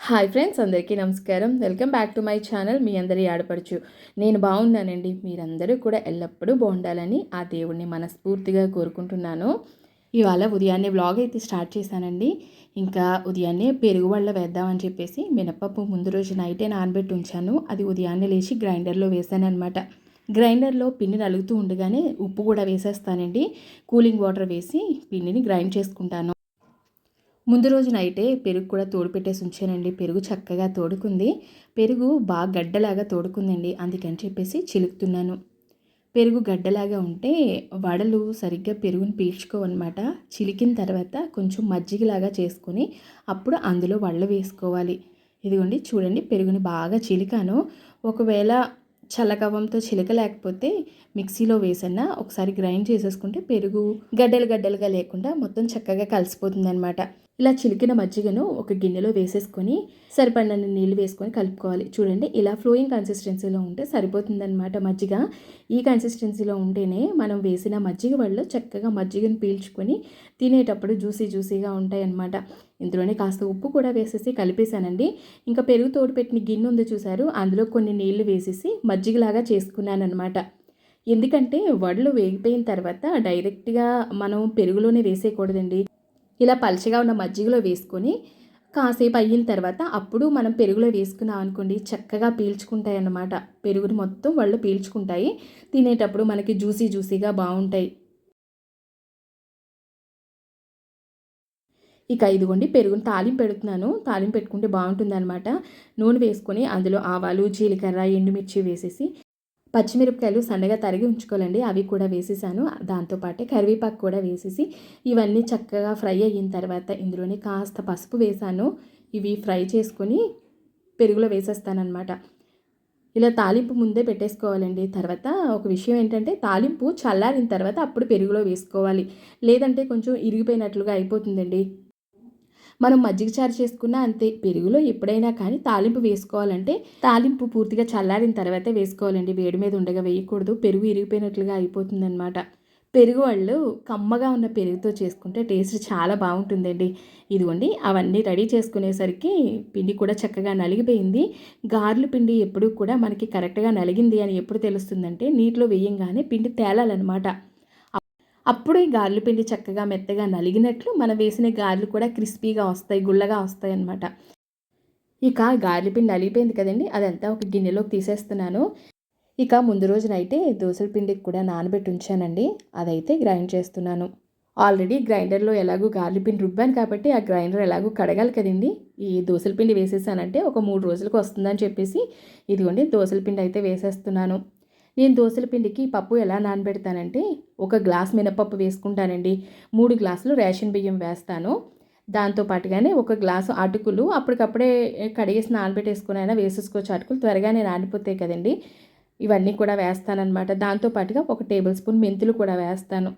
Hi friends అందరికీ నమస్కారం. Welcome back to my channel. మీ అందరి ఆడపడుచు నేను బాగున్నానండి. మీరందరూ కూడా ఎల్లప్పుడూ బాగుండాలని ఆ దేవుణ్ణి మనస్ఫూర్తిగా కోరుకుంటున్నాను. ఇవాళ ఉదయాన్నే వ్లాగ్ అయితే స్టార్ట్ చేశానండి. ఇంకా ఉదయాన్నే పెరుగు వల్ల వేద్దామని చెప్పేసి మినపప్పు ముందు రోజు నైటే నానబెట్టి ఉంచాను. అది ఉదయాన్నే లేచి గ్రైండర్లో వేసాను అనమాట గ్రైండర్లో పిండి నలుగుతూ ఉండగానే ఉప్పు కూడా వేసేస్తానండి. కూలింగ్ వాటర్ వేసి పిండిని గ్రైండ్ చేసుకుంటాను. ముందు రోజు నైటే పెరుగు కూడా తోడు పెట్టేసి ఉంచానండి. పెరుగు చక్కగా తోడుకుంది. పెరుగు బాగా గడ్డలాగా తోడుకుందండి. అందుకని చెప్పేసి చిలుకుతున్నాను. పెరుగు గడ్డలాగా ఉంటే వడలు సరిగ్గా పెరుగుని పీల్చుకోవన్నమాట. చిలికిన తర్వాత కొంచెం మజ్జిగలాగా చేసుకొని అప్పుడు అందులో వడలు వేసుకోవాలి. ఇదిగోండి చూడండి పెరుగుని బాగా చిలికాను. ఒకవేళ చల్లకవ్వంతో చిలకలేకపోతే మిక్సీలో వేసన్నా ఒకసారి గ్రైండ్ చేసేసుకుంటే పెరుగు గడ్డలు గడ్డలుగా లేకుండా మొత్తం చక్కగా కలిసిపోతుందనమాట ఇలా చిలికిన మజ్జిగను ఒక గిన్నెలో వేసేసుకొని సరిపడిన నీళ్ళు వేసుకొని కలుపుకోవాలి. చూడండి ఇలా ఫ్లోయింగ్ కన్సిస్టెన్సీలో ఉంటే సరిపోతుందన్నమాట మజ్జిగ. ఈ కన్సిస్టెన్సీలో ఉంటేనే మనం వేసిన మజ్జిగ వల్ల చక్కగా మజ్జిగను పీల్చుకొని తినేటప్పుడు జ్యూసీ జ్యూసీగా ఉంటాయన్నమాట. ఇందులోనే కాస్త ఉప్పు కూడా వేసేసి కలిపేశానండి. ఇంకా పెరుగు తోడు పెట్టిన గిన్నె ఉంది చూసారు అందులో కొన్ని నీళ్ళు వేసేసి మజ్జిగలాగా చేసుకున్నాను అనమాట ఎందుకంటే వడలు వేగిపోయిన తర్వాత డైరెక్ట్గా మనం పెరుగులోనే వేసేయకూడదండి. ఇలా పలచగా ఉన్న మజ్జిగలో వేసుకొని కాసేపు అయిన తర్వాత అప్పుడు మనం పెరుగులో వేసుకున్నాం అనుకోండి చక్కగా పీల్చుకుంటాయి అన్నమాట పెరుగుని మొత్తం వాళ్ళు పీల్చుకుంటాయి. తినేటప్పుడు మనకి జ్యూసీ జ్యూసీగా బాగుంటాయి. ఇక ఇదిగోండి పెరుగుని తాలింపు పెడుతున్నాను. తాలింపు పెట్టుకుంటే బాగుంటుంది అనమాట నూనె వేసుకొని అందులో ఆవాలు జీలకర్ర ఎండుమిర్చి వేసేసి పచ్చిమిరపకాయలు సన్నగా తరిగి ఉంచుకోవాలండి. అవి కూడా వేసేసాను. దాంతోపాటే కరివేపాకు కూడా వేసేసి ఇవన్నీ చక్కగా ఫ్రై అయిన తర్వాత ఇందులోనే కాస్త పసుపు వేసాను. ఇవి ఫ్రై చేసుకొని పెరుగులో వేసేస్తానమాట ఇలా తాలింపు ముందే పెట్టేసుకోవాలండి. తర్వాత ఒక విషయం ఏంటంటే తాలింపు చల్లారిన తర్వాత అప్పుడు పెరుగులో వేసుకోవాలి. లేదంటే కొంచెం ఇరిగిపోయినట్లుగా అయిపోతుందండి. మనం మజ్జిగ చారు చేసుకున్నా అంతే. పెరుగులో ఎప్పుడైనా కానీ తాలింపు వేసుకోవాలంటే తాలింపు పూర్తిగా చల్లారిన తర్వాతే వేసుకోవాలండి. వేడి మీద ఉండగా వేయకూడదు. పెరుగు ఇరిగిపోయినట్లుగా అయిపోతుందన్నమాట. పెరుగు వాళ్ళు కమ్మగా ఉన్న పెరుగుతో చేసుకుంటే టేస్ట్ చాలా బాగుంటుందండి. ఇదిగోండి అవన్నీ రెడీ చేసుకునేసరికి పిండి కూడా చక్కగా నలిగిపోయింది. గార్లు పిండి ఎప్పుడు కూడా మనకి కరెక్ట్గా నలిగింది అని ఎప్పుడు తెలుస్తుందంటే నీటిలో వేయంగానే పిండి తేలాలన్నమాట. అప్పుడు ఈ గార్లు పిండి చక్కగా మెత్తగా నలిగినట్లు మనం వేసిన గార్లు కూడా క్రిస్పీగా వస్తాయి గుల్లగా వస్తాయి అన్నమాట. ఇక గార్లు పిండి నలిగిపోయింది కదండి అదంతా ఒక గిన్నెలోకి తీసేస్తున్నాను. ఇక ముందు రోజునైతే దోశల పిండికి కూడా నానబెట్టి ఉంచానండి అదైతే గ్రైండ్ చేస్తున్నాను. ఆల్రెడీ గ్రైండర్లో ఎలాగో గార్లి పిండి రుబ్బాను కాబట్టి ఆ గ్రైండర్ ఎలాగో కడగాలి కదండి. ఈ దోశల పిండి వేసేసానంటే ఒక మూడు రోజులకు వస్తుందని చెప్పేసి ఇదిగోండి దోశల పిండి అయితే వేసేస్తున్నాను. నేను దోశల పిండికి పప్పు ఎలా నానబెడతానంటే ఒక గ్లాస్ మినపప్పు వేసుకుంటానండి. మూడు గ్లాసులు రేషన్ బియ్యం వేస్తాను. దాంతో పాటుగానే ఒక గ్లాసు అటుకులు అప్పటికప్పుడే కడిగేసి నానబెట్టేసుకుని అయినా వేసేసుకోవచ్చు. అటుకులు త్వరగానే నానిపోతాయి కదండి. ఇవన్నీ కూడా వేస్తానన్నమాట. దాంతో పాటుగా ఒక టేబుల్ స్పూన్ మెంతులు కూడా వేస్తాను.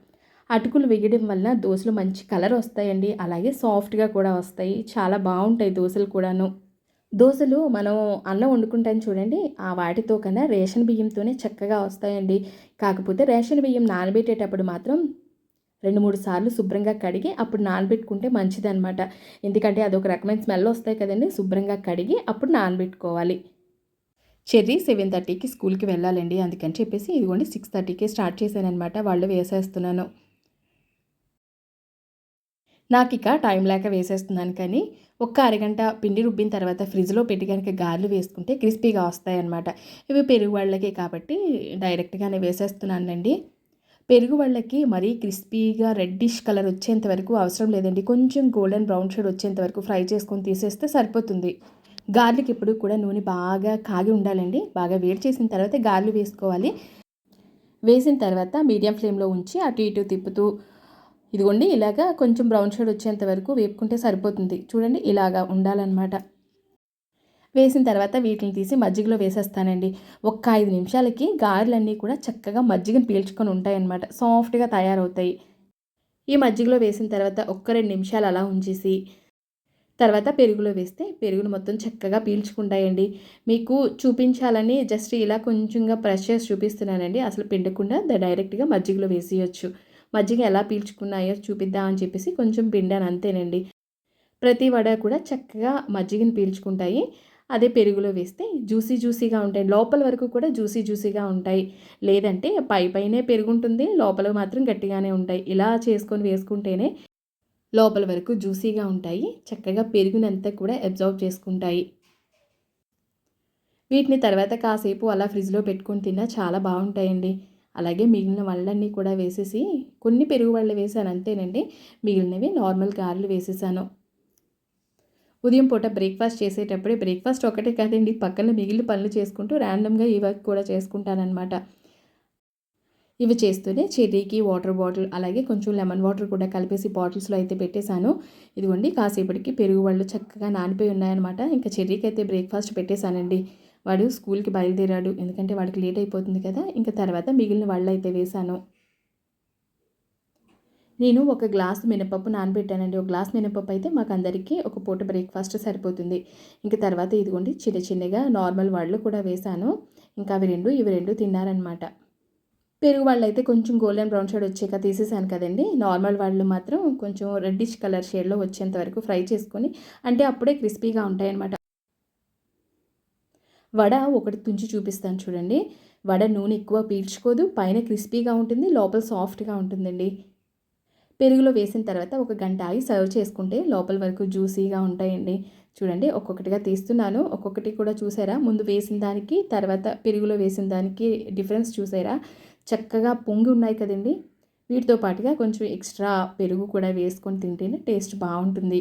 అటుకులు వేయడం వల్ల దోశలు మంచి కలర్ వస్తాయండి. అలాగే సాఫ్ట్గా కూడా వస్తాయి. చాలా బాగుంటాయి దోశలు కూడాను. దోశలు మనం అన్నం వండుకుంటాం చూడండి ఆ వాటితో కన్నా రేషన్ బియ్యంతోనే చక్కగా వస్తాయండి. కాకపోతే రేషన్ బియ్యం నానబెట్టేటప్పుడు మాత్రం రెండు మూడు సార్లు శుభ్రంగా కడిగి అప్పుడు నానబెట్టుకుంటే మంచిదన్నమాట. ఎందుకంటే అదొక రకమైన స్మెల్ వస్తాయి కదండి శుభ్రంగా కడిగి అప్పుడు నానబెట్టుకోవాలి. చెర్రీ సెవెన్ థర్టీకి స్కూల్కి వెళ్ళాలండి. అందుకని చెప్పేసి ఇదిగోండి సిక్స్ థర్టీకే స్టార్ట్ చేశానమాట వాళ్ళు వేసేస్తున్నాను. నాకు ఇక టైం లేక వేసేస్తున్నాను కానీ ఒక్క అరగంట పిండి రుబ్బిన తర్వాత ఫ్రిడ్జ్లో పెట్టి కనుక గారెలు వేసుకుంటే క్రిస్పీగా వస్తాయన్నమాట. ఇవి పెరుగు వాళ్ళకి కాబట్టి డైరెక్ట్గానే వేసేస్తున్నానండి పెరుగు వాళ్ళకి మరీ క్రిస్పీగా రెడ్డిష్ కలర్ వచ్చేంత వరకు అవసరం లేదండి. కొంచెం గోల్డెన్ బ్రౌన్ షేడ్ వచ్చేంత వరకు ఫ్రై చేసుకొని తీసేస్తే సరిపోతుంది. గార్లిక్ ఎప్పుడు కూడా నూనె బాగా కాగి ఉండాలండి. బాగా వేడి చేసిన తర్వాత గార్లు వేసుకోవాలి. వేసిన తర్వాత మీడియం ఫ్లేమ్లో ఉంచి అటు ఇటు తిప్పుతూ ఇదిగోండి ఇలాగా కొంచెం బ్రౌన్ షేడ్ వచ్చేంత వరకు వేపుకుంటే సరిపోతుంది. చూడండి ఇలాగా ఉండాలన్నమాట. వేసిన తర్వాత వీటిని తీసి మజ్జిగలో వేసేస్తానండి. ఒక్క ఐదు నిమిషాలకి గారెలన్నీ కూడా చక్కగా మజ్జిగను పీల్చుకొని ఉంటాయన్నమాట. సాఫ్ట్గా తయారవుతాయి. ఈ మజ్జిగలో వేసిన తర్వాత ఒక్క రెండు నిమిషాలు అలా ఉంచేసి తర్వాత పెరుగులో వేస్తే పెరుగును మొత్తం చక్కగా పీల్చుకుంటాయండి. మీకు చూపించాలని జస్ట్ ఇలా కొంచెంగా ప్రెష్ చేసి చూపిస్తున్నానండి. అసలు పిండకుండా డైరెక్ట్గా మజ్జిగలో వేసేయచ్చు. మజ్జిగ ఎలా పీల్చుకున్నాయో చూపిద్దాం అని చెప్పేసి కొంచెం పిండాను అంతేనండి. ప్రతి వడ కూడా చక్కగా మజ్జిగని పీల్చుకుంటాయి. అదే పెరుగులో వేస్తే జ్యూసీ జ్యూసీగా ఉంటాయి. లోపల వరకు కూడా జ్యూసీ జ్యూసీగా ఉంటాయి. లేదంటే పై పైనే పెరుగుంటుంది లోపల మాత్రం గట్టిగానే ఉంటాయి. ఇలా చేసుకొని వేసుకుంటేనే లోపల వరకు జ్యూసీగా ఉంటాయి. చక్కగా పెరుగునంతా కూడా అబ్జర్వ్ చేసుకుంటాయి. వీటిని తర్వాత కాసేపు అలా ఫ్రిడ్జ్లో పెట్టుకొని తిన్నా చాలా బాగుంటాయండి. అలాగే మిగిలిన వాళ్ళన్నీ కూడా వేసేసి కొన్ని పెరుగు వాళ్ళు వేసాను అంతేనండి. మిగిలినవి నార్మల్ గారెలు వేసేసాను. ఉదయం పూట బ్రేక్ఫాస్ట్ చేసేటప్పుడే బ్రేక్ఫాస్ట్ ఒకటే కాదండి. పక్కన మిగిలిన పనులు చేసుకుంటూ ర్యాండమ్గా ఈ వర్క్ కూడా చేసుకుంటానమాట ఇవి చేస్తూనే చెర్రీకి వాటర్ బాటిల్ అలాగే కొంచెం లెమన్ వాటర్ కూడా కలిపేసి బాటిల్స్లో అయితే పెట్టేశాను. ఇదిగోండి కాసేపటికి పెరుగు వాళ్ళు చక్కగా నానిపోయి ఉన్నాయన్నమాట. ఇంకా చెర్రీకి అయితే బ్రేక్ఫాస్ట్ పెట్టేశానండి. వాడు స్కూల్కి బయలుదేరాడు. ఎందుకంటే వాడికి లేట్ అయిపోతుంది కదా ఇంకా తర్వాత మిగిలిన వాళ్ళు అయితే వేశాను. నేను ఒక గ్లాస్ మినపప్పు నానబెట్టానండి. ఒక గ్లాస్ మినపప్పు అయితే మాకు అందరికీ ఒక పూట బ్రేక్ఫాస్ట్ సరిపోతుంది. ఇంకా తర్వాత ఇదిగోండి చిన్న చిన్నగా నార్మల్ వాళ్ళు కూడా వేశాను. ఇంకా అవి రెండు ఇవి రెండు తిన్నారనమాట పెరుగు వాళ్ళు అయితే కొంచెం గోల్డెన్ బ్రౌన్ షేడ్ వచ్చాక తీసేసాను కదండి. నార్మల్ వాళ్ళు మాత్రం కొంచెం రెడ్డిష్ కలర్ షేడ్లో వచ్చేంత వరకు ఫ్రై చేసుకొని అంటే అప్పుడే క్రిస్పీగా ఉంటాయి అనమాట వడ ఒకటి తుంచి చూపిస్తాను చూడండి. వడ నూనె ఎక్కువ పీల్చుకోదు పైన క్రిస్పీగా ఉంటుంది లోపల సాఫ్ట్గా ఉంటుందండి. పెరుగులో వేసిన తర్వాత ఒక గంట ఆగి సర్వ్ చేసుకుంటే లోపల వరకు జ్యూసీగా ఉంటాయండి. చూడండి ఒక్కొక్కటిగా తీస్తున్నాను. ఒక్కొక్కటి కూడా చూసారా? ముందు వేసిన దానికి తర్వాత పెరుగులో వేసిన దానికి డిఫరెన్స్ చూసారా? చక్కగా పొంగి ఉన్నాయి కదండి. వీటితో పాటుగా కొంచెం ఎక్స్ట్రా పెరుగు కూడా వేసుకొని తింటేనే టేస్ట్ బాగుంటుంది.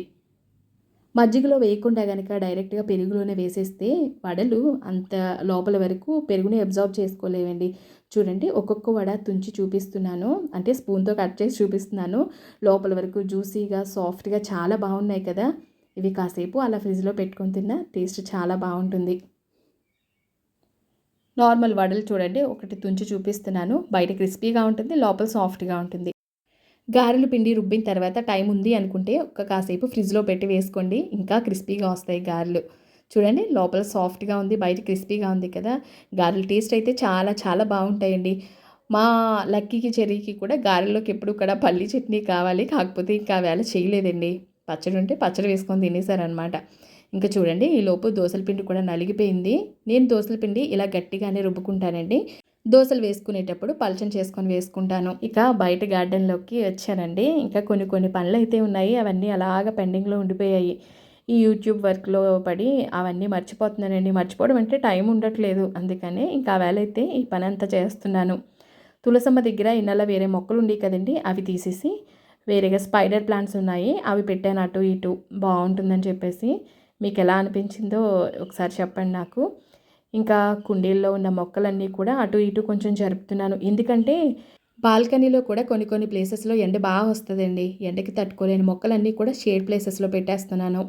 మజ్జిగలో వేయకుండా కనుక డైరెక్ట్గా పెరుగులోనే వేసేస్తే వడలు అంత లోపల వరకు పెరుగుని అబ్జర్వ్ చేసుకోలేవండి. చూడండి ఒక్కొక్క వడ తుంచి చూపిస్తున్నాను. అంటే స్పూన్తో కట్ చేసి చూపిస్తున్నాను. లోపల వరకు జ్యూసీగా సాఫ్ట్గా చాలా బాగున్నాయి కదా. ఇవి కాసేపు అలా ఫ్రిడ్జ్లో పెట్టుకొని తిన్నా టేస్ట్ చాలా బాగుంటుంది. నార్మల్ వడలు చూడండి ఒకటి తుంచి చూపిస్తున్నాను. బయట క్రిస్పీగా ఉంటుంది లోపల సాఫ్ట్గా ఉంటుంది. గారెలు పిండి రుబ్బిన తర్వాత టైం ఉంది అనుకుంటే ఒక్క కాసేపు ఫ్రిడ్జ్లో పెట్టి వేసుకోండి. ఇంకా క్రిస్పీగా వస్తాయి గారెలు. చూడండి లోపల సాఫ్ట్గా ఉంది బయట క్రిస్పీగా ఉంది కదా. గారెల టేస్ట్ అయితే చాలా చాలా బాగుంటాయండి. మా లక్కీకి చెర్రీకి కూడా గారెల్లోకి ఎప్పుడు కూడా పల్లి చట్నీ కావాలి. కాకపోతే ఇంకా వేళ చేయలేదండి. పచ్చడి ఉంటే పచ్చడి వేసుకొని తినేసారనమాట. ఇంకా చూడండి ఈ లోపు దోసల పిండి కూడా నలిగిపోయింది. నేను దోసల పిండి ఇలా గట్టిగానే రుబ్బుకుంటానండి. దోశలు వేసుకునేటప్పుడు పలచన చేసుకొని వేసుకుంటాను. ఇక బయట గార్డెన్లోకి వచ్చానండి. ఇంకా కొన్ని కొన్ని పనులు అయితే ఉన్నాయి. అవన్నీ అలాగ పెండింగ్లో ఉండిపోయాయి. ఈ యూట్యూబ్ వర్క్లో పడి అవన్నీ మర్చిపోతున్నానండి. మర్చిపోవడం అంటే టైం ఉండట్లేదు. అందుకనే ఇంకా వేలైతే ఈ పని అంతా చేస్తున్నాను. తులసమ్మ దగ్గర ఇన్నెల వేరే మొక్కలు ఉండేవి కదండి అవి తీసేసి వేరేగా స్పైడర్ ప్లాంట్స్ ఉన్నాయి. అవి పెట్టాను అటు ఇటు. బాగుంటుందని చెప్పేసి మీకు ఎలా అనిపించిందో ఒకసారి చెప్పండి నాకు. ఇంకా కుండీల్లో ఉన్న మొక్కలన్నీ కూడా అటు ఇటు కొంచెం జరుపుతున్నాను. ఎందుకంటే బాల్కనీలో కూడా కొన్ని కొన్ని ప్లేసెస్లో ఎండ బాగా వస్తుందండి. ఎండకి తట్టుకోలేని మొక్కలన్నీ కూడా షేడ్ ప్లేసెస్లో పెట్టేస్తున్నాను.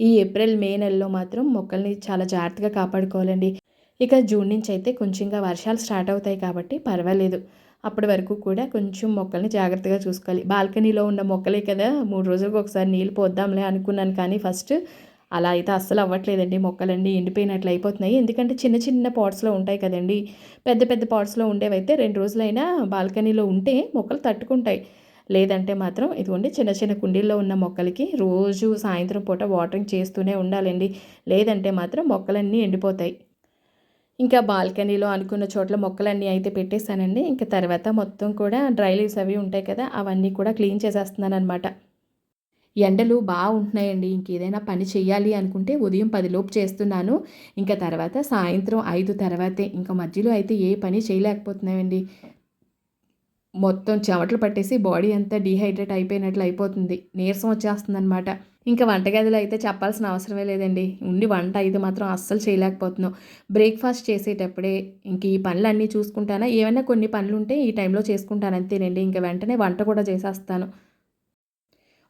ఈ ఏప్రిల్ మే నెలలో మాత్రం మొక్కల్ని చాలా జాగ్రత్తగా కాపాడుకోవాలండి. ఇక జూన్ నుంచి అయితే కొంచెంగా వర్షాలు స్టార్ట్ అవుతాయి కాబట్టి పర్వాలేదు. అప్పటి వరకు కూడా కొంచెం మొక్కల్ని జాగ్రత్తగా చూసుకోవాలి. బాల్కనీలో ఉన్న మొక్కలే కదా మూడు రోజులకు ఒకసారి నీళ్ళు పోద్దాంలే అనుకున్నాను కానీ ఫస్ట్ అలా అయితే అస్సలు అవ్వట్లేదండి. మొక్కలన్నీ ఎండిపోయినట్లు అయిపోతున్నాయి. ఎందుకంటే చిన్న చిన్న పాట్స్లో ఉంటాయి కదండి. పెద్ద పెద్ద పాట్స్లో ఉండేవైతే రెండు రోజులైనా బాల్కనీలో ఉంటే మొక్కలు తట్టుకుంటాయి. లేదంటే మాత్రం ఇదిగోండి చిన్న చిన్న కుండీల్లో ఉన్న మొక్కలకి రోజు సాయంత్రం పూట వాటరింగ్ చేస్తూనే ఉండాలండి. లేదంటే మాత్రం మొక్కలన్నీ ఎండిపోతాయి. ఇంకా బాల్కనీలో అనుకున్న చోట్ల మొక్కలన్నీ అయితే పెట్టేశానండి. ఇంకా తర్వాత మొత్తం కూడా డ్రై లీవ్స్ అవి ఉంటాయి కదా అవన్నీ కూడా క్లీన్ చేసేస్తున్నాను అనమాట ఎండలు బాగుంటున్నాయండి. ఇంకేదైనా పని చేయాలి అనుకుంటే ఉదయం పదిలోపు చేస్తున్నాను. ఇంకా తర్వాత సాయంత్రం ఐదు తర్వాతే. ఇంకా మధ్యలో అయితే ఏ పని చేయలేకపోతున్నాయండి మొత్తం చెమటలు పట్టేసి బాడీ అంతా డీహైడ్రేట్ అయిపోయినట్లు అయిపోతుంది. నీరసం వచ్చేస్తుంది అనమాట ఇంకా వంటగదిలో అయితే చెప్పాల్సిన అవసరమే లేదండి. ఉండి వంట అయితే మాత్రం అస్సలు చేయలేకపోతున్నాం. బ్రేక్ఫాస్ట్ చేసేటప్పుడే ఇంక ఈ పనులన్నీ చూసుకుంటానా? ఏమైనా కొన్ని పనులు ఉంటే ఈ టైంలో చేసుకుంటాను అంతేనండి. ఇంకా వెంటనే వంట కూడా చేసేస్తాను.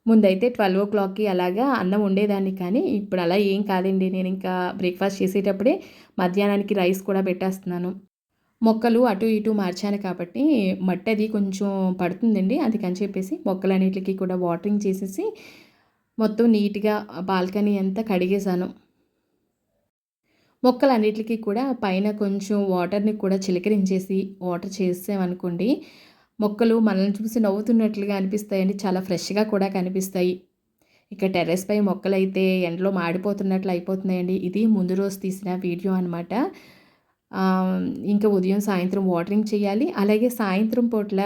ముందైతే ట్వెల్వ్ ఓ క్లాక్కి అలాగా అన్నం ఉండేదాన్ని కానీ ఇప్పుడు అలా ఏం కాదండి. నేను ఇంకా బ్రేక్ఫాస్ట్ చేసేటప్పుడే మధ్యాహ్నానికి రైస్ కూడా పెట్టేస్తున్నాను. మొక్కలు అటు ఇటు మార్చాను కాబట్టి మట్టి అది కొంచెం పడుతుందండి. అందుకని చెప్పేసి మొక్కలన్నిటికీ కూడా వాటరింగ్ చేసేసి మొత్తం నీట్గా బాల్కనీ అంతా కడిగేశాను. మొక్కలన్నిటికీ కూడా పైన కొంచెం వాటర్ని కూడా చిలకరించేసి వాటర్ చేసామనుకోండి మొక్కలు మనల్ని చూసి నవ్వుతున్నట్లుగా అనిపిస్తాయండి. చాలా ఫ్రెష్గా కూడా కనిపిస్తాయి. ఇక టెర్రస్ పై మొక్కలైతే ఎండలో మాడిపోతున్నట్లు అయిపోతున్నాయండి. ఇది ముందు రోజు తీసిన వీడియో అనమాట ఇంకా ఉదయం సాయంత్రం వాటరింగ్ చేయాలి. అలాగే సాయంత్రం పూట్ల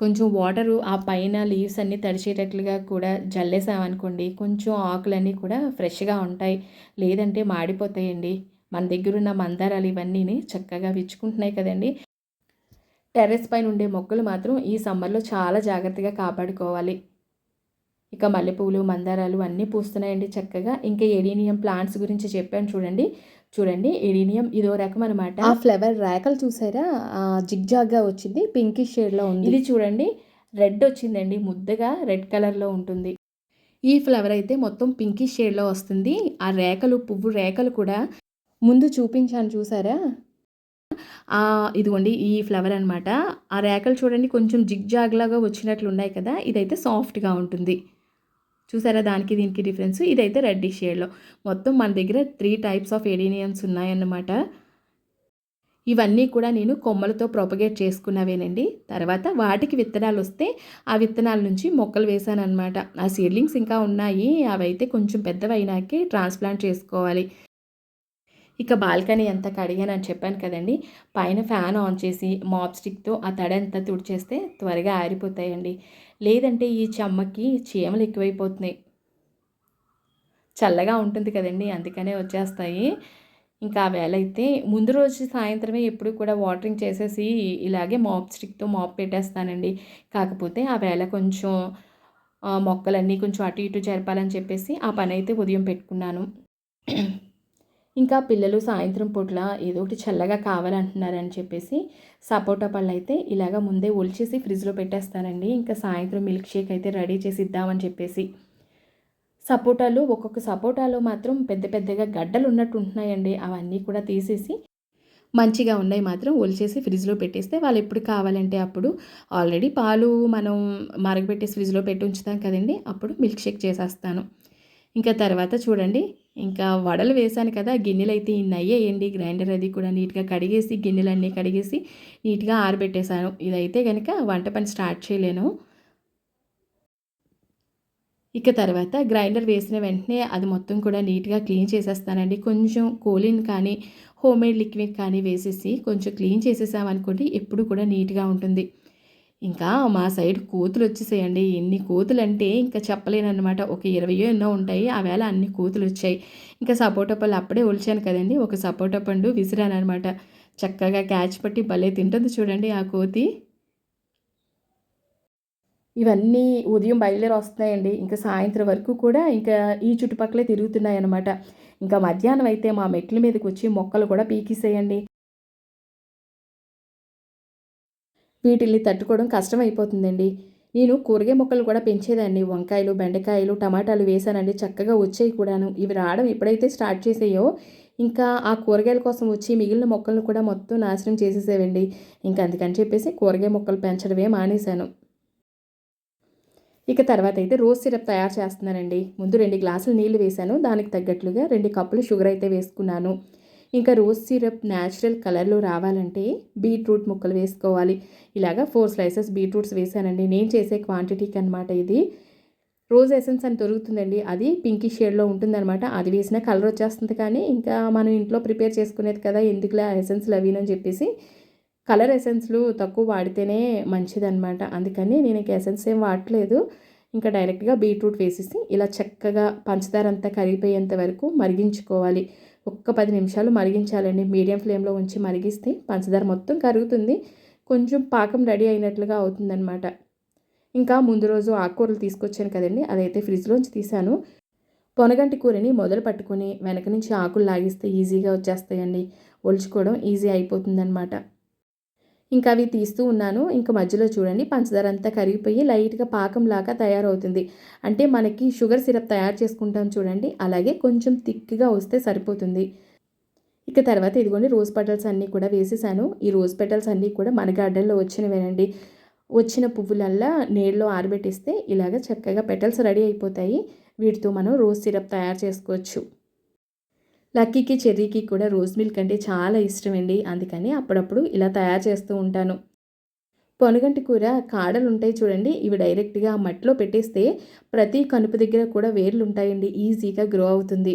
కొంచెం వాటరు ఆ పైన లీవ్స్ అన్నీ తడిచేటట్లుగా కూడా జల్లేసామనుకోండి కొంచెం ఆకులన్నీ కూడా ఫ్రెష్గా ఉంటాయి. లేదంటే మాడిపోతాయండి. మన దగ్గర ఉన్న మందారాలు ఇవన్నీ చక్కగా విచ్చుకుంటున్నాయి కదండి. టెర్రస్ పైన ఉండే మొక్కలు మాత్రం ఈ సమ్మర్లో చాలా జాగ్రత్తగా కాపాడుకోవాలి. ఇక మల్లెపూలు మందారాలు అన్నీ పూస్తున్నాయండి చక్కగా. ఇంకా ఎడీనియం ప్లాంట్స్ గురించి చెప్పాను చూడండి. చూడండి ఎడీనియం ఇదో రకం అనమాట ఆ ఫ్లవర్ రేకలు చూసారా? జిగ్జాగ్గా వచ్చింది పింకిష్ షేడ్లో ఉంది. ఇది చూడండి రెడ్ వచ్చిందండి ముద్దగా రెడ్ కలర్లో ఉంటుంది. ఈ ఫ్లవర్ అయితే మొత్తం పింకిష్ షేడ్లో వస్తుంది. ఆ రేకలు పువ్వు రేకలు కూడా ముందు చూపించాను చూసారా? ఇదిగోండి ఈ ఫ్లవర్ అనమాట ఆ రేఖలు చూడండి కొంచెం జిగ్జాగ్ లాగా వచ్చినట్లు ఉన్నాయి కదా ఇదైతే సాఫ్ట్గా ఉంటుంది. చూసారా దానికి దీనికి డిఫరెన్స్ ఇదైతే రెడ్డి షేడ్లో మొత్తం మన దగ్గర త్రీ టైప్స్ ఆఫ్ ఎడీనియమ్స్ ఉన్నాయన్నమాట. ఇవన్నీ కూడా నేను కొమ్మలతో ప్రొపగేట్ చేసుకున్నవేనండి. తర్వాత వాటికి విత్తనాలు వస్తే ఆ విత్తనాల నుంచి మొక్కలు వేసాను అనమాట ఆ సీడ్లింగ్స్ ఇంకా ఉన్నాయి అవైతే కొంచెం పెద్దవైనాకే ట్రాన్స్ప్లాంట్ చేసుకోవాలి. ఇక బాల్కనీ అంతా కడిగానని చెప్పాను కదండి. పైన ఫ్యాన్ ఆన్ చేసి మాప్ స్టిక్తో ఆ తడంతా తుడిచేస్తే త్వరగా ఆరిపోతాయండి. లేదంటే ఈ చెమ్మకి చీమలు ఎక్కువైపోతున్నాయి. చల్లగా ఉంటుంది కదండి అందుకనే వచ్చేస్తాయి. ఇంకా ఆ వేళ అయితే ముందు రోజు సాయంత్రమే ఎప్పుడు కూడా వాటరింగ్ చేసేసి ఇలాగే మాప్ స్టిక్తో మాప్ పెట్టేస్తానండి. కాకపోతే ఆ వేళ కొంచెం మొక్కలన్నీ కొంచెం అటు ఇటు జరపాలని చెప్పేసి ఆ పని అయితే ఉదయం పెట్టుకున్నాను. ఇంకా పిల్లలు సాయంత్రం పూట్ల ఏదో ఒకటి చల్లగా కావాలంటున్నారని చెప్పేసి సపోటా పళ్ళు అయితే ఇలాగ ముందే ఒలిచేసి ఫ్రిడ్జ్లో పెట్టేస్తానండి ఇంకా సాయంత్రం మిల్క్ షేక్ అయితే రెడీ చేసి ఇద్దామని చెప్పేసి. సపోటాలు ఒక్కొక్క సపోటాలో మాత్రం పెద్ద పెద్దగా గడ్డలు ఉన్నట్టు ఉంటున్నాయండి. అవన్నీ కూడా తీసేసి మంచిగా ఉన్నాయి మాత్రం ఒలిచేసి ఫ్రిడ్జ్లో పెట్టేస్తే వాళ్ళు ఎప్పుడు కావాలంటే అప్పుడు ఆల్రెడీ పాలు మనం మరగబెట్టేసి ఫ్రిడ్జ్లో పెట్టి ఉంచుతాం కదండి అప్పుడు మిల్క్ షేక్ చేసేస్తాను. ఇంకా తర్వాత చూడండి ఇంకా వడలు వేశాను కదా గిన్నెలు అయితే ఇన్ని అయ్యేయండి గ్రైండర్ అది కూడా నీట్గా కడిగేసి గిన్నెలన్నీ కడిగేసి నీట్గా ఆరబెట్టేశాను. ఇదైతే కనుక వంట పని స్టార్ట్ చేయలేను. ఇక తర్వాత గ్రైండర్ వేసిన వెంటనే అది మొత్తం కూడా నీట్గా క్లీన్ చేసేస్తానండి. కొంచెం కోలిన్ కానీ హోమ్మేడ్ లిక్విడ్ కానీ వేసేసి కొంచెం క్లీన్ చేసేసామనుకోండి ఎప్పుడు కూడా నీట్గా ఉంటుంది. ఇంకా మా సైడ్ కోతులు వచ్చేసేయండి ఎన్ని కోతులు అంటే ఇంకా చెప్పలేనమాట ఒక ఇరవయో ఎన్నో ఉంటాయి. ఆ వేళ అన్ని కోతులు వచ్చాయి ఇంకా సపోటా పళ్ళు అప్పుడే ఒలిచాను కదండి. ఒక సపోటా పండు విసిరానమాట చక్కగా క్యాచ్ పట్టి భలే తింటుంది చూడండి ఆ కోతి. ఇవన్నీ ఉదయం బయలుదేరి వస్తున్నాయండి ఇంకా సాయంత్రం వరకు కూడా ఇంకా ఈ చుట్టుపక్కలే తిరుగుతున్నాయి అనమాట ఇంకా మధ్యాహ్నం అయితే మా మెట్ల మీదకి వచ్చి మొక్కలు కూడా పీకిసేయండి. వీటిల్ని తట్టుకోవడం కష్టమైపోతుందండి. నేను కూరగాయ మొక్కలు కూడా పెంచేదాన్ని. వంకాయలు బెండకాయలు టమాటాలు వేసానండి చక్కగా వచ్చాయి కూడాను. ఇవి రావడం ఎప్పుడైతే స్టార్ట్ చేసాయో ఇంకా ఆ కూరగాయల కోసం వచ్చి మిగిలిన మొక్కలను కూడా మొత్తం నాశనం చేసేసేవండి. ఇంకా అందుకని చెప్పేసి కూరగాయ మొక్కలు పెంచడమే మానేశాను. ఇక తర్వాత అయితే రోజ్ సిరప్ తయారు చేస్తున్నానండి. ముందు రెండు గ్లాసులు నీళ్ళు వేశాను. దానికి తగ్గట్లుగా రెండు కప్పులు షుగర్ అయితే వేసుకున్నాను. ఇంకా రోజ్ సిరప్ న్యాచురల్ కలర్లో రావాలంటే బీట్రూట్ ముక్కలు వేసుకోవాలి. ఇలాగా ఫోర్ స్లైసెస్ బీట్రూట్స్ వేసానండి. నేను చేసే క్వాంటిటీకి అనమాట ఇది. రోజ్ ఎసెన్స్ అని దొరుకుతుందండి. అది పింకీ షేడ్లో ఉంటుందన్నమాట. అది వేసిన కలర్ వచ్చేస్తుంది కానీ ఇంకా మనం ఇంట్లో ప్రిపేర్ చేసుకునేది కదా ఎందుకులే ఎసెన్స్లు అవినని చెప్పేసి కలర్ ఎసెన్స్లు తక్కువ వాడితేనే మంచిదన్నమాట. అందుకని నేను ఇంకా ఎసెన్స్ ఏం వాడట్లేదు. ఇంకా డైరెక్ట్గా బీట్రూట్ వేసేసి ఇలా చక్కగా పంచదార అంతా కరిగిపోయేంత వరకు మరిగించుకోవాలి. ఒక్క పది నిమిషాలు మరిగించాలండి. మీడియం ఫ్లేమ్లో ఉంచి మరిగిస్తే పంచదార మొత్తం కరుగుతుంది. కొంచెం పాకం రెడీ అయినట్లుగా అవుతుందన్నమాట. ఇంకా ముందు రోజు ఆకుకూరలు తీసుకొచ్చాను కదండి. అదైతే ఫ్రిడ్జ్లోంచి తీసాను పొనగంటి కూరని మొదలు పట్టుకొని వెనక నుంచి ఆకులు లాగిస్తే ఈజీగా వచ్చేస్తాయండి. ఒలుచుకోవడం ఈజీ అయిపోతుందన్నమాట. ఇంకా అవి తీస్తూ ఉన్నాను. ఇంకా మధ్యలో చూడండి పంచదార అంతా కరిగిపోయి లైట్గా పాకంలాగా తయారవుతుంది. అంటే మనకి షుగర్ సిరప్ తయారు చేసుకుంటాం చూడండి అలాగే కొంచెం థిక్గా వస్తే సరిపోతుంది. ఇక తర్వాత ఇదిగోండి రోజ్ పెటల్స్ అన్నీ కూడా వేసేసాను. ఈ రోజ్ పెటల్స్ అన్నీ కూడా మన గార్డెన్లో వచ్చినవేనండి. వచ్చిన పువ్వులల్లా నీళ్ళలో ఆరబెట్టిస్తే ఇలాగ చక్కగా పెటల్స్ రెడీ అయిపోతాయి. వీటితో మనం రోజ్ సిరప్ తయారు చేసుకోవచ్చు. లక్కీకి చెర్రీకి కూడా రోజ్ మిల్క్ అంటే చాలా ఇష్టం అండి అందుకని అప్పుడప్పుడు ఇలా తయారు చేస్తూ ఉంటాను. పొనగంటి కూర కాడలు ఉంటాయి చూడండి. ఇవి డైరెక్ట్గా మట్టిలో పెట్టేస్తే ప్రతి కనుపు దగ్గర కూడా వేర్లు ఉంటాయండి ఈజీగా గ్రో అవుతుంది.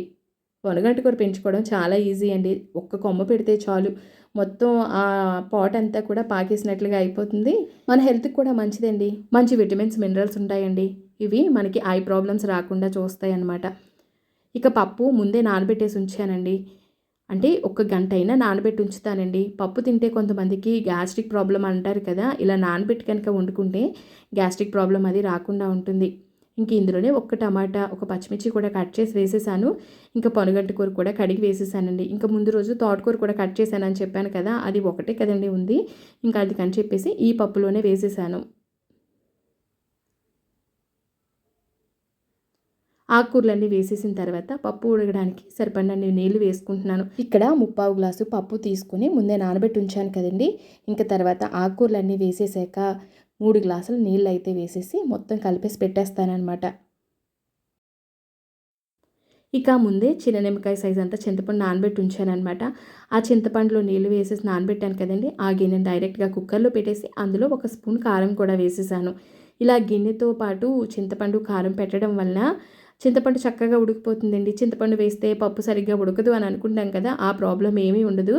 పొనగంటి కూర పెంచుకోవడం చాలా ఈజీ అండి. ఒక్క కొమ్మ పెడితే చాలు. మొత్తం ఆ పాట్ అంతా కూడా పాకేసినట్లుగా అయిపోతుంది. మన హెల్త్కి కూడా మంచిదండి. మంచి విటమిన్స్ మినరల్స్ ఉంటాయండి. ఇవి మనకి ఐ ప్రాబ్లమ్స్ రాకుండా చూస్తాయి అన్నమాట ఇక పప్పు ముందే నానబెట్టేసి ఉంచానండి. అంటే ఒక గంట అయినా నానబెట్టి ఉంచుతానండి. పప్పు తింటే కొంతమందికి గ్యాస్ట్రిక్ ప్రాబ్లం అంటారు కదా ఇలా నానబెట్టి కనుక వండుకుంటే గ్యాస్ట్రిక్ ప్రాబ్లం అది రాకుండా ఉంటుంది. ఇంక ఇందులోనే ఒక్క టమాటా ఒక పచ్చిమిర్చి కూడా కట్ చేసి వేసేసాను. ఇంకా పొనగంటి కూర కూడా కడిగి వేసేసానండి. ఇంకా ముందు రోజు తోటకూర కూడా కట్ చేశానని చెప్పాను కదా అది ఒకటే కదండి ఉంది. ఇంకా అది కని చెప్పేసి ఈ పప్పులోనే వేసేసాను. ఆకుకూరలన్నీ వేసేసిన తర్వాత పప్పు ఉడకడానికి సరిపడినన్ని నీళ్ళు వేసుకుంటున్నాను. ఇక్కడ ముప్పావు గ్లాసు పప్పు తీసుకుని ముందే నానబెట్టి ఉంచాను కదండి. ఇంకా తర్వాత ఆకుకూరలన్నీ వేసేసాక మూడు గ్లాసులు నీళ్ళు అయితే వేసేసి మొత్తం కలిపేసి పెట్టేస్తానమాట ఇక ముందే చిన్న నిమ్మకాయ సైజ్ అంతా చింతపండు నానబెట్టి ఉంచానమాట ఆ చింతపండులో నీళ్ళు వేసేసి నానబెట్టాను కదండి. ఆ గిన్నెను డైరెక్ట్గా కుక్కర్లో పెట్టేసి అందులో ఒక స్పూన్ కారం కూడా వేసేసాను. ఇలా గిన్నెతో పాటు చింతపండు కారం పెట్టడం వల్ల చింతపండు చక్కగా ఉడికిపోతుందండి. చింతపండు వేస్తే పప్పు సరిగ్గా ఉడకదు అని అనుకుంటాం కదా ఆ ప్రాబ్లం ఏమీ ఉండదు.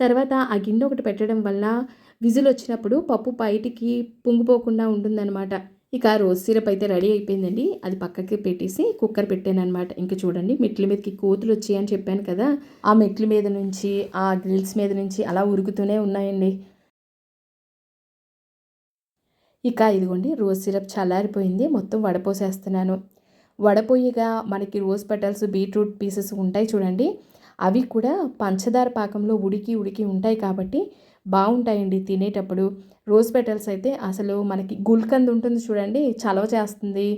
తర్వాత ఆ గిన్నె ఒకటి పెట్టడం వల్ల విజిల్ వచ్చినప్పుడు పప్పు బయటికి పొంగిపోకుండా ఉంటుందన్నమాట. ఇక రోజ్ సిరప్ అయితే రెడీ అయిపోయిందండి. అది పక్కకి పెట్టేసి కుక్కర్ పెట్టాను అనమాట ఇంకా చూడండి మెట్ల మీదకి కోతులు వచ్చాయని చెప్పాను కదా ఆ మెట్ల మీద నుంచి ఆ గ్రిల్స్ మీద నుంచి అలా ఉరుకుతూనే ఉన్నాయండి. ఇక ఇదిగోండి రోజ్ సిరప్ చల్లారిపోయింది. మొత్తం వడపోసేస్తున్నాను. వడపోయిగా మనకి రోజ్ పెటల్స్ బీట్రూట్ పీసెస్ ఉంటాయి చూడండి. అవి కూడా పంచదార పాకంలో ఉడికి ఉడికి ఉంటాయి కాబట్టి బాగుంటాయండి తినేటప్పుడు. రోజ్ పెటల్స్ అయితే అసలు మనకి గుల్కంద్ ఉంటుంది చూడండి చలవ చేస్తుంది.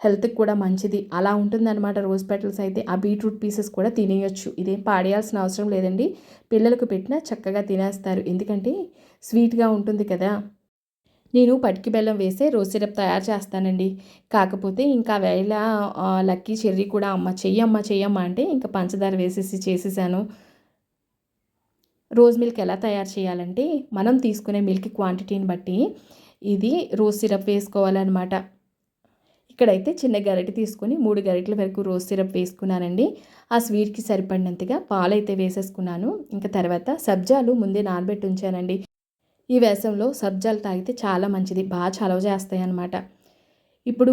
హెల్త్కి కూడా మంచిది. అలా ఉంటుందన్నమాట రోజ్ పెటల్స్ అయితే. ఆ బీట్రూట్ పీసెస్ కూడా తినేయొచ్చు. ఇదేం పాడేయాల్సిన అవసరం లేదండి. పిల్లలకు పెట్టినా చక్కగా తినేస్తారు. ఎందుకంటే స్వీట్గా ఉంటుంది కదా. నేను పటికి బెల్లం వేసే రోజ్ సిరప్ తయారు చేస్తానండి. కాకపోతే ఇంకా వేళ లక్కీ చెర్రీ కూడా అమ్మ చెయ్యమ్మ చెయ్యమ్మ అంటే ఇంకా పంచదార వేసేసి చేసేసాను. రోజ్ మిల్క్ ఎలా తయారు చేయాలంటే మనం తీసుకునే మిల్క్ క్వాంటిటీని బట్టి ఇది రోజ్ సిరప్ వేసుకోవాలన్నమాట. ఇక్కడైతే చిన్న గరిటె తీసుకొని మూడు గరిటెల వరకు రోజ్ సిరప్ వేసుకున్నానండి. ఆ స్వీట్కి సరిపడినంతగా పాలైతే వేసేసుకున్నాను. ఇంకా తర్వాత సబ్జాలు ముందే నానబెట్టి ఉంచానండి. ఈ వేసంలో సబ్జాలు తాగితే చాలా మంచిది. బాగా చలవ చేస్తాయి అన్నమాట ఇప్పుడు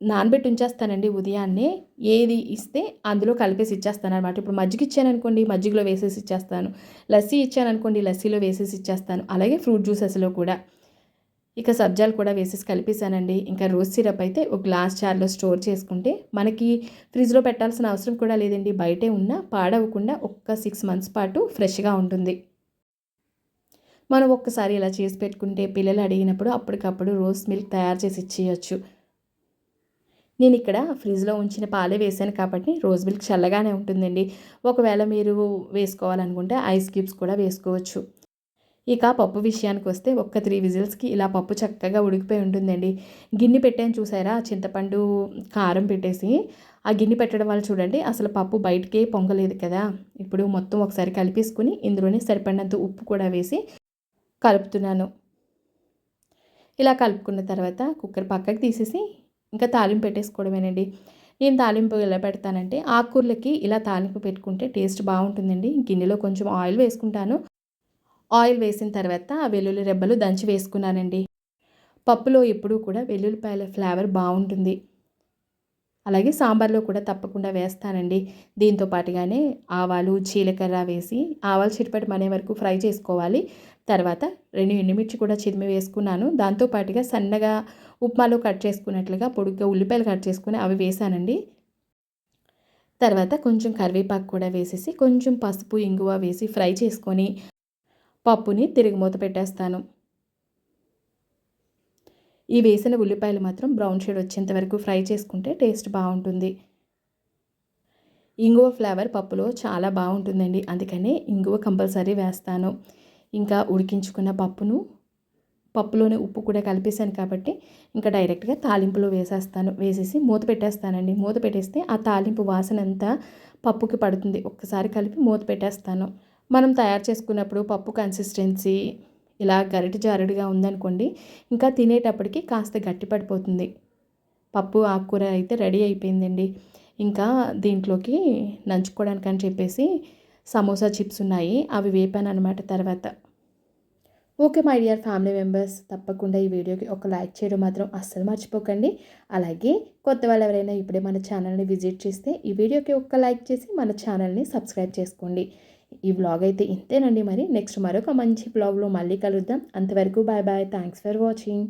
నానబెట్టి ఉంచేస్తానండి ఉదయాన్నే. ఏది ఇస్తే అందులో కలిపేసి ఇచ్చేస్తాను అనమాట ఇప్పుడు మజ్జిగ ఇచ్చాను అనుకోండి మజ్జిగలో వేసేసి ఇచ్చేస్తాను. లస్సీ ఇచ్చాను అనుకోండి లస్సీలో వేసేసి ఇచ్చేస్తాను. అలాగే ఫ్రూట్ జ్యూసెస్లో కూడా. ఇక సబ్జాలు కూడా వేసేసి కలిపేసానండి ఇంకా రోజ్ సిరప్ అయితే ఒక గ్లాస్ చార్లో స్టోర్ చేసుకుంటే మనకి ఫ్రిడ్జ్లో పెట్టాల్సిన అవసరం కూడా లేదండి. బయటే ఉన్న పాడవకుండా ఒక్క సిక్స్ మంత్స్ పాటు ఫ్రెష్గా ఉంటుంది. మనం ఒక్కసారి ఇలా చేసి పెట్టుకుంటే పిల్లలు అడిగినప్పుడు అప్పటికప్పుడు రోజ్ మిల్క్ తయారు చేసి ఇచ్చేయచ్చు. నేను ఇక్కడ ఫ్రిడ్జ్లో ఉంచిన పాలే వేసాను కాబట్టి రోజ్ మిల్క్ చల్లగానే ఉంటుందండి. ఒకవేళ మీరు వేసుకోవాలనుకుంటే ఐస్ క్యూబ్స్ కూడా వేసుకోవచ్చు. ఇక పప్పు విషయానికి వస్తే ఒక్క త్రీ విజిల్స్కి ఇలా పప్పు చక్కగా ఉడికిపోయి ఉంటుందండి. గిన్నె పెట్టాను చూసారా? చింతపండు కారం పెట్టేసి ఆ గిన్నె పెట్టడం వల్ల చూడండి అసలు పప్పు బయటకే పొంగలేదు కదా. ఇప్పుడు మొత్తం ఒకసారి కలిపేసుకుని ఇందులోనే సరిపడినంత ఉప్పు కూడా వేసి కలుపుతున్నాను. ఇలా కలుపుకున్న తర్వాత కుక్కర్ పక్కకి తీసేసి ఇంకా తాలింపు పెట్టేసుకోవడమేనండి. నేను తాలింపు ఎలా పెడతానంటే ఆకుకూరలకి ఇలా తాలింపు పెట్టుకుంటే టేస్ట్ బాగుంటుందండి. గిన్నెలో కొంచెం ఆయిల్ వేసుకుంటాను. ఆయిల్ వేసిన తర్వాత ఆ వెల్లుల్లి రెబ్బలు దంచి వేసుకున్నానండి. పప్పులో ఎప్పుడూ కూడా వెల్లుల్లిపాయల ఫ్లేవర్ బాగుంటుంది. అలాగే సాంబార్లో కూడా తప్పకుండా వేస్తానండి. దీంతో పాటుగానే ఆవాలు జీలకర్ర వేసి ఆవాలు చిటిపటి మనే వరకు ఫ్రై చేసుకోవాలి. తర్వాత రెండు ఎండుమిర్చి కూడా చిరిమి వేసుకున్నాను. దాంతోపాటుగా సన్నగా ఉప్మాలో కట్ చేసుకున్నట్లుగా పొడుగ్గా ఉల్లిపాయలు కట్ చేసుకుని అవి వేసానండి. తర్వాత కొంచెం కరివేపాకు కూడా వేసేసి కొంచెం పసుపు ఇంగువ వేసి ఫ్రై చేసుకొని పప్పుని తిరిగిమూత పెట్టేస్తాను. ఈ వేసిన ఉల్లిపాయలు మాత్రం బ్రౌన్ షేడ్ వచ్చేంత వరకు ఫ్రై చేసుకుంటే టేస్ట్ బాగుంటుంది. ఇంగువ ఫ్లేవర్ పప్పులో చాలా బాగుంటుందండి. అందుకనే ఇంగువ కంపల్సరీ వేస్తాను. ఇంకా ఉడికించుకున్న పప్పును పప్పులోనే ఉప్పు కూడా కలిపేశాను కాబట్టి ఇంకా డైరెక్ట్గా తాలింపులో వేసేస్తాను వేసేసి మూత పెట్టేస్తానండి. మూత పెట్టేస్తే ఆ తాలింపు వాసన అంతా పప్పుకి పడుతుంది. ఒక్కసారి కలిపి మూత పెట్టేస్తాను. మనం తయారు చేసుకున్నప్పుడు పప్పు కన్సిస్టెన్సీ ఇలా గరిట జారుడుగా ఉందనుకోండి ఇంకా తినేటప్పటికి కాస్త గట్టి పడిపోతుంది. పప్పు ఆకుకూర అయితే రెడీ అయిపోయిందండి. ఇంకా దీంట్లోకి నంచుకోవడానికి అని చెప్పేసి సమోసా చిప్స్ ఉన్నాయి. అవి వేపాను అనమాట తర్వాత. Okay my dear family members. తప్పకుండా ఈ వీడియోకి ఒక లైక్ చేయడం మాత్రం అస్సలు మర్చిపోకండి. అలాగే కొత్త వాళ్ళు ఎవరైనా ఇప్పుడే మన ఛానల్ని విజిట్ చేస్తే ఈ వీడియోకి ఒక్క లైక్ చేసి మన ఛానల్ని సబ్స్క్రైబ్ చేసుకోండి. ఈ వ్లాగ్ అయితే ఇంతేనండి మరి. నెక్స్ట్ మరొక మంచి బ్లాగ్లో మళ్ళీ కలుద్దాం. అంతవరకు bye bye thanks for watching.